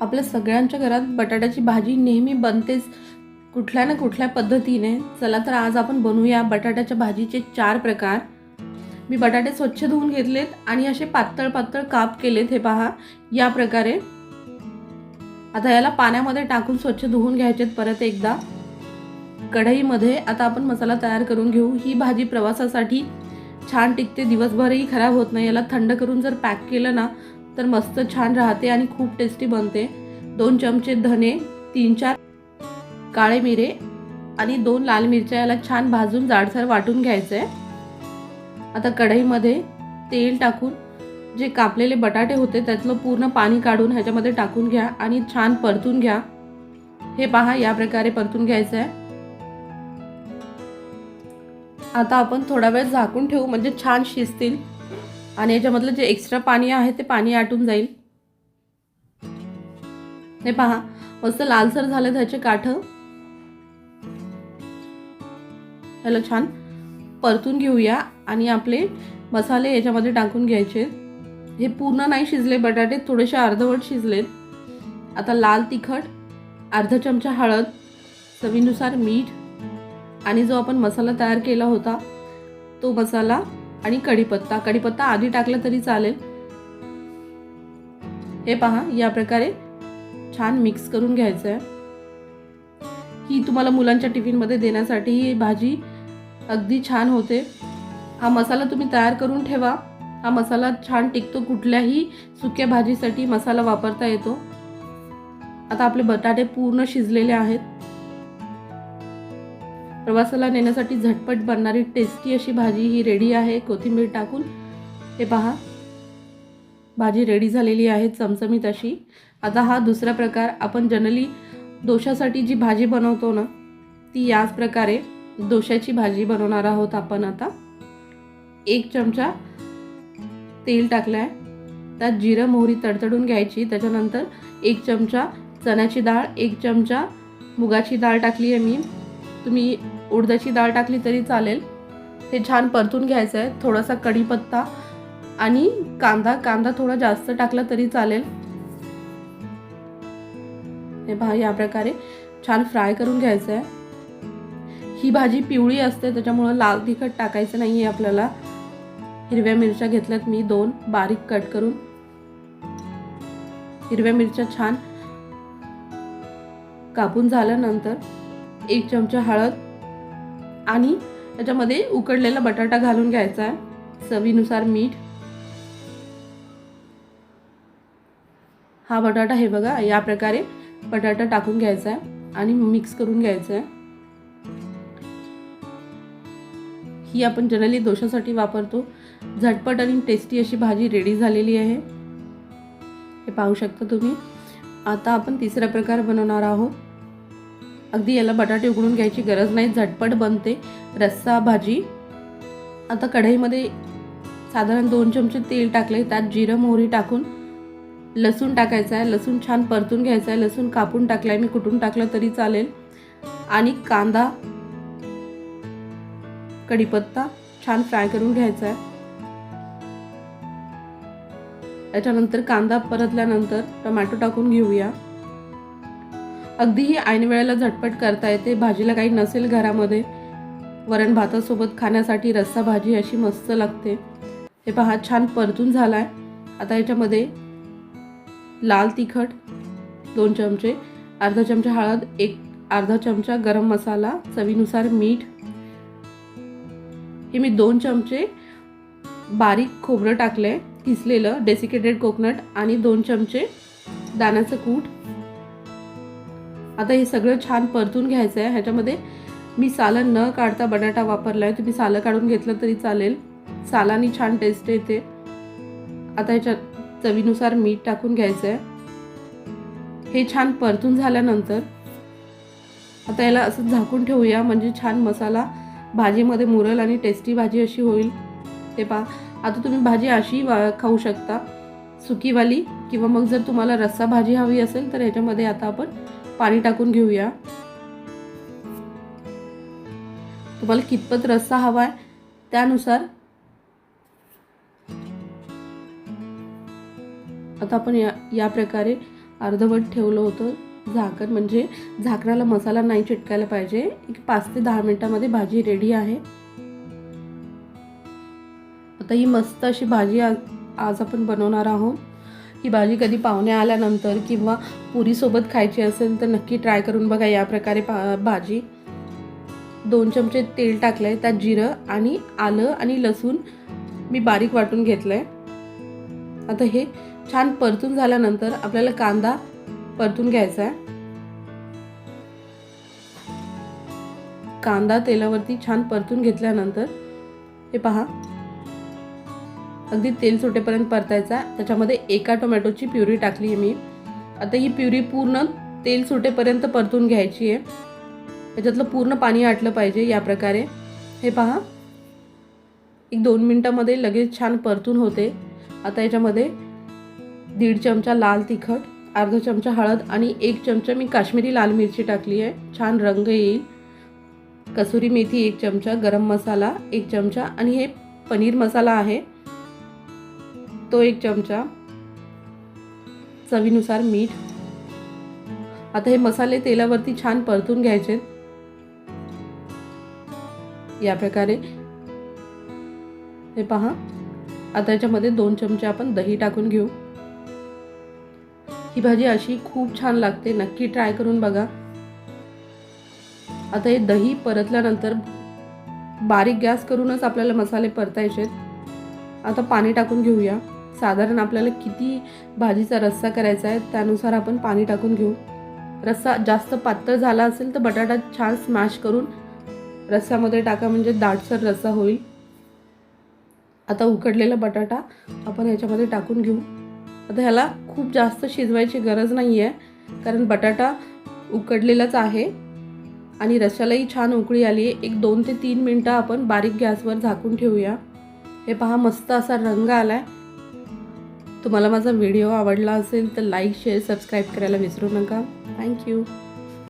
आपल्या सगळ्यांच्या घरात बटाट्याची भाजी नेहमी बनतेच कुठल्या ना कुठल्या पद्धतीने. चला तर आज आपण बनवूया बटाट्याच्या भाजीचे चार प्रकार. मी बटाटे स्वच्छ धुवून घेतलेत आणि असे पातळ पातळ काप केलेत हे पहा या प्रकारे. आता याला पाण्यामध्ये टाकून स्वच्छ धुवून घ्यायचेत परत एकदा. कढईमध्ये आता आपण मसाला तयार करून घेऊ. ही भाजी प्रवासासाठी छान टिकते. दिवसभरही खराब होत नाही. याला थंड करून जर पॅक केलं ना तर मस्त छान राहते आणि खूप टेस्टी बनते. दोन चमचे धने तीन चार काळे मिरे आणि दोन लाल मिरच्या याला छान भाजून जाडसर वाटून घ्यायचं आहे आता कढईमध्ये तेल टाकून जे कापलेले बटाटे होते त्यातलं पूर्ण पाणी काढून ह्याच्यामध्ये टाकून घ्या आणि छान परतून घ्या. हे पहा या प्रकारे परतून घ्यायचं आहे आता आपण थोडा वेळ झाकून ठेवू म्हणजे छान शिजतील. आणि याच्यामधलं जे एक्स्ट्रा पाणी आहे ते पाणी आटून जाईल. हे पहा मस्त लालसर झाले त्याचे काठ. ह्याला छान परतून घेऊया आणि आपले मसाले याच्यामध्ये टाकून घ्यायचे. हे पूर्ण नाही शिजले बटाटे थोडेसे अर्धवट शिजलेत. आता लाल तिखट अर्धा चमचा हळद चवीनुसार मीठ आणि जो आपण मसाला तयार केला होता तो मसाला आणि कढीपत्ता. कढीपत्ता आधी टाकला तरी चालेल. हे पहा या प्रकारे छान मिक्स करून घ्यायचं आहे ही तुम्हाला मुलांच्या टिफिनमध्ये देण्यासाठी ही भाजी अगदी छान होते. हा मसाला तुम्ही तयार करून ठेवा. हा मसाला छान टिकतो कुठल्याही सुक्या भाजीसाठी मसाला वापरता येतो. आता आपले बटाटे पूर्ण शिजलेले आहेत. प्रवासाला नेण्यासाठी झटपट बनणारी टेस्टी अशी भाजी ही रेडी आहे. कोथिंबीर टाकून हे पहा. भाजी रेडी झालेली आहे चमचमीत अशी. आता हा दुसरा प्रकार. आपण जनरली दोशासाठी जी भाजी बनवतो ना ती याच प्रकारे दोशाची भाजी बनवणार आहोत आपण आता. एक चमचा तेल टाकलं आहे त्यात जिरं मोहरी तडतडून घ्यायची. त्याच्यानंतर एक चमचा चण्याची डाळ एक चमचा मुगाची डाळ टाकली आहे मी. तुम्ही उडदाची डाळ टाकली तरी चालेल. हे छान परतून घ्यायचं आहे. थोडासा कढीपत्ता आणि कांदा कांदा थोडा जास्त टाकला तरी चालेल. हे पहा या प्रकारे छान फ्राय करून घ्यायचं आहे. ही भाजी पिवळी असते त्याच्यामुळं लाल तिखट टाकायचं नाही आहे आपल्याला. हिरव्या मिरच्या घेतल्यात मी दोन बारीक कट करून. हिरव्या मिरच्या छान कापून झाल्यानंतर एक चमचा हळद आणि त्याच्यामध्ये उकडलेला बटाटा घालून घ्यायचा आहे. चवीनुसार मीठ. हा बटाटा हे बघा या प्रकारे बटाटा टाकून घ्यायचा आहे आणि मिक्स करून घ्यायचा आहे. ही आपण जनरली दोशासाठी वापरतो. झटपट आणि टेस्टी अशी भाजी रेडी झालेली आहे. हे पाहू शकता तुम्ही. आता आपण तिसरा प्रकार बनवणार आहोत. अगदी याला बटाटे उकडून घ्यायची गरज नाही झटपट बनते. रस्सा भाजी. आता कढईमध्ये साधारण दोन चमचे तेल टाकले त्यात जिरं मोहरी टाकून लसूण टाकायचं आहे. लसूण छान परतून घ्यायचं आहे. लसूण कापून टाकलं आहे मी कुठून टाकलं तरी चालेल. आणि कांदा कढीपत्ता छान फ्राय करून घ्यायचा आहे. त्याच्यानंतर कांदा परतल्यानंतर टोमॅटो टाकून घेऊया. अगदीही ऐनवेळेला झटपट करता येते. भाजीला काही नसेल घरामध्ये. वरण भातासोबत खाण्यासाठी रस्सा भाजी अशी मस्त लागते. हे पहा छान परतून झाला आहे आता याच्यामध्ये लाल तिखट दोन चमचे अर्धा चमचा हळद एक अर्धा चमचा गरम मसाला चवीनुसार मीठ. हे मी दोन चमचे बारीक खोबरं टाकलं किसलेलं डेसिकेटेड कोकोनट आणि दोन चमचे दाण्याचं कूट. आता हे सगळं छान परतून घ्यायचं आहे ह्याच्यामध्ये मी सालं न काढता बटाटा वापरला आहे तुम्ही सालं काढून घेतलं तरी चालेल. सालानी छान टेस्ट येते. आता ह्याच्यात चवीनुसार मीठ टाकून घ्यायचं आहे हे छान परतून झाल्यानंतर आता याला असं झाकून ठेवूया. म्हणजे छान मसाला भाजीमध्ये मुरल आणि टेस्टी भाजी अशी होईल. ते पहा. आता तुम्ही भाजी अशी वा खाऊ शकता. सुकीवाली किंवा मग जर तुम्हाला रस्सा भाजी हवी असेल तर ह्याच्यामध्ये आता आपण पाणी टाकून घेऊया. तुम्हाला कितपत रस्सा हवा आहे त्यानुसार. आता आपण या या प्रकारे अर्धवट ठेवलं होतं झाकण. म्हणजे झाकणाला मसाला नाही चिटकायला पाहिजे. एक पाच ते दहा मिनटामध्ये भाजी रेडी आहे. आता ही मस्त अशी भाजी आज आज आपण बनवणार आहोत. ही भाजी कधी पाहुणे आल्यानंतर किंवा पुरीसोबत खायची असेल तर नक्की ट्राय करून बघा या प्रकारे पा भाजी. दोन चमचे तेल टाकलं आहे त्यात जिरं आणि आलं आणि लसूण मी बारीक वाटून घेतलं आहे आता हे छान परतून झाल्यानंतर आपल्याला कांदा परतून घ्यायचा आहे. कांदा तेलावरती छान परतून घेतल्यानंतर हे पहा. अगदी तेल सुटेपर्यंत परतायचा. त्याच्यामध्ये एका टोमॅटोची प्युरी टाकली आहे मी. आता ही प्युरी पूर्ण तेल सुटेपर्यंत परतून घ्यायची आहे. त्याच्यातलं पूर्ण पाणी आटलं पाहिजे या प्रकारे. हे पहा. एक दोन मिनटामध्ये लगेच छान परतून होते. आता याच्यामध्ये दीड चमचा लाल तिखट अर्धा चमचा हळद आणि एक चमचा मी काश्मीरी लाल मिरची टाकली आहे. छान रंग येईल. कसुरी मेथी एक चमचा गरम मसाला एक चमचा आणि हे पनीर मसाला आहे. तो एक चमचा चवीनुसार मीठ. आता हे मसाले तेलावरती छान परतून घ्यायचे. या प्रकारे. हे पहा. आता याच्यामध्ये दोन चमचे आपण दही टाकून घेऊ. ही भाजी अशी खूप छान लागते. नक्की ट्राय करून बघा. आता हे दही परतल्यानंतर बारीक गॅस करूनच आपल्याला मसाले परतायचे आता पाणी टाकून घेऊया. साधारण आपल्याला किती भाजीचा रस्सा करायचा आहे त्यानुसार आपण पाणी टाकून घेऊ. रस्सा जास्त पातळ झाला असेल तर बटाटा छान स्मॅश करून रस्स्यामध्ये टाका म्हणजे दाटसर रस्सा होईल. आता उकडलेला बटाटा आपण ह्याच्यामध्ये टाकून घेऊ. आता ह्याला खूप जास्त शिजवायची गरज नाही आहे कारण बटाटा उकडलेलाच आहे आणि रश्श्यालाही छान उकळी आली आहे. एक दोन ते तीन मिनटं आपण बारीक गॅसवर झाकून ठेवूया. हे पहा मस्त असा रंग आला आहे तुम्हाला माझा व्हिडिओ आवडला असेल तर लाईक शेअर सबस्क्राईब करायला विसरू नका. थँक्यू